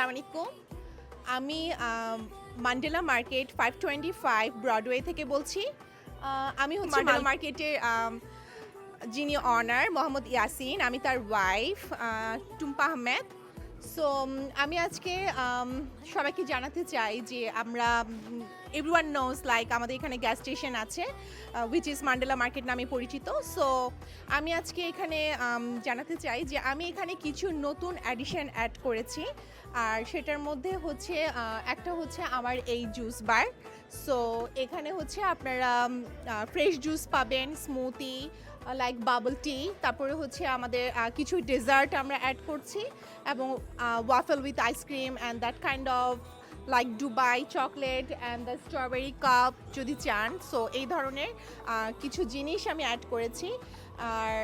আসসালামু আমি Mandela market five twenty five Broadway থেকে বলছি। আমি হচ্ছে মান্ডেলা মার্কেটের যিনি অনার মোহাম্মদ ইয়াসিন আমি তার ওয়াইফ টুম্পা আহমেদ। সো আমি আজকে সবাইকে জানাতে চাই যে আমরা এভরিওয়ান নোজ লাইক আমাদের এখানে গ্যাস স্টেশন আছে উইচ ইজ মান্ডেলা মার্কেট নামে পরিচিত। সো আমি আজকে এখানে জানাতে চাই যে আমি এখানে কিছু নতুন অ্যাডিশন অ্যাড করেছি। আর সেটার মধ্যে হচ্ছে একটা হচ্ছে আমার এই জুস বার সো এখানে হচ্ছে আপনারা ফ্রেশ জুস পাবেন স্মুথি লাইক বাবল টি তারপরে হচ্ছে আমাদের কিছু ডেজার্ট আমরা অ্যাড করছি, এবং waffle with ice cream and that kind of like Dubai chocolate and the strawberry cup যদি চান। সো এই ধরনের কিছু জিনিস আমি অ্যাড করেছি। আর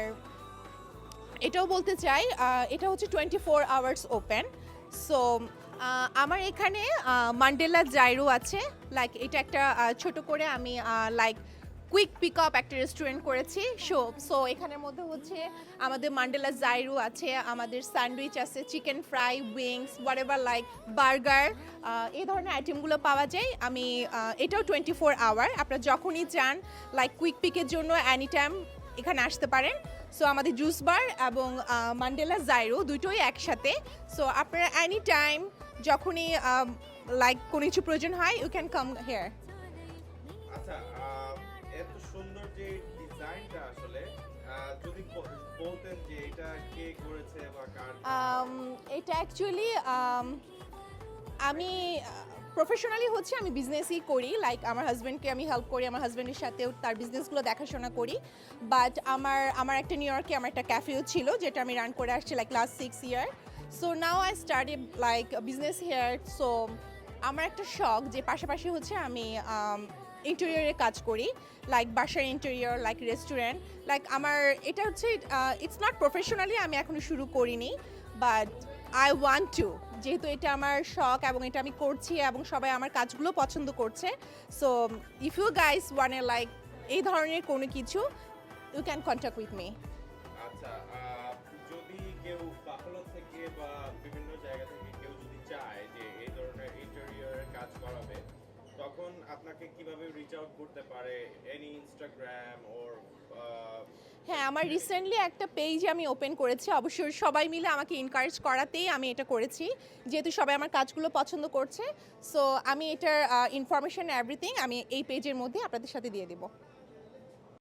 এটাও বলতে চাই এটা হচ্ছে twenty four hours open so আমার এখানে মান্ডেলা জাইরো আছে। লাইক এটা একটা ছোট করে আমি লাইক কুইক পিক আপ একটা রেস্টুরেন্ট করেছি, সো সো এখানের মধ্যে হচ্ছে আমাদের মান্ডেলা জাইরো আছে, আমাদের স্যান্ডউইচ আছে chicken fry wings whatever like burger এই ধরনের আইটেমগুলো পাওয়া যায়। আমি এটাও টোয়েন্টি ফোর আওয়ার আপনারা যখনই চান লাইক কুইক পিকের জন্য অ্যানি টাইম এখানে আসতে পারেন। সো আমাদের জুস বার এবং মান্ডেলা জাইরো দুটোই একসাথে। সো আপনারা অ্যানি টাইম যখনই লাইক কোনো কিছু প্রয়োজন হয় ইউ ক্যান কাম হেয়ার আচ্ছা সুন্দর যে ডিজাইনটা আসলে যদি বলতেন যে এটা কে করেছে বা কার এটা অ্যাকচুয়ালি আমি প্রফেশনালি হচ্ছে আমি বিজনেসই করি লাইক আমার হাজব্যান্ডকে আমি হেল্প করি, আমার হাজব্যান্ডের সাথেও তার বিজনেসগুলো দেখাশোনা করি বাট আমার আমার একটা নিউ ইয়র্কে আমার একটা ক্যাফেও ছিল, যেটা আমি রান করে আসছি like last six year so now I start like business here so আমার একটা শখ যে পাশাপাশি হচ্ছে আমি ইন্টেরিয়রে কাজ করি লাইক বাসার ইন্টেরিয়র লাইক রেস্টুরেন্ট লাইক আমার এটা হচ্ছে ইটস নট প্রফেশনালি আমি এখনও শুরু করিনি বাট আই ওয়ান্ট টু যেহেতু এটা আমার শখ এবং এটা আমি করছি এবং সবাই আমার কাজগুলো পছন্দ করছে so if you guys want a like এই ধরনের কোনো কিছু you can contact with me আচ্ছা যদি কেউ আপনাকে কীভাবে রিচ আউট করতে পারে? এনি ইনস্টাগ্রাম অর হ্যাঁ আমার রিসেন্টলি একটা পেজ আমি ওপেন করেছি। অবশ্যই সবাই মিলে আমাকে এনকারেজ করাতেই আমি এটা করেছি। যেহেতু সবাই আমার কাজগুলো পছন্দ করছে সো আমি এটার ইনফরমেশন এভরিথিং আমি এই পেজের মধ্যে আপনাদের সাথে দিয়ে দেবো।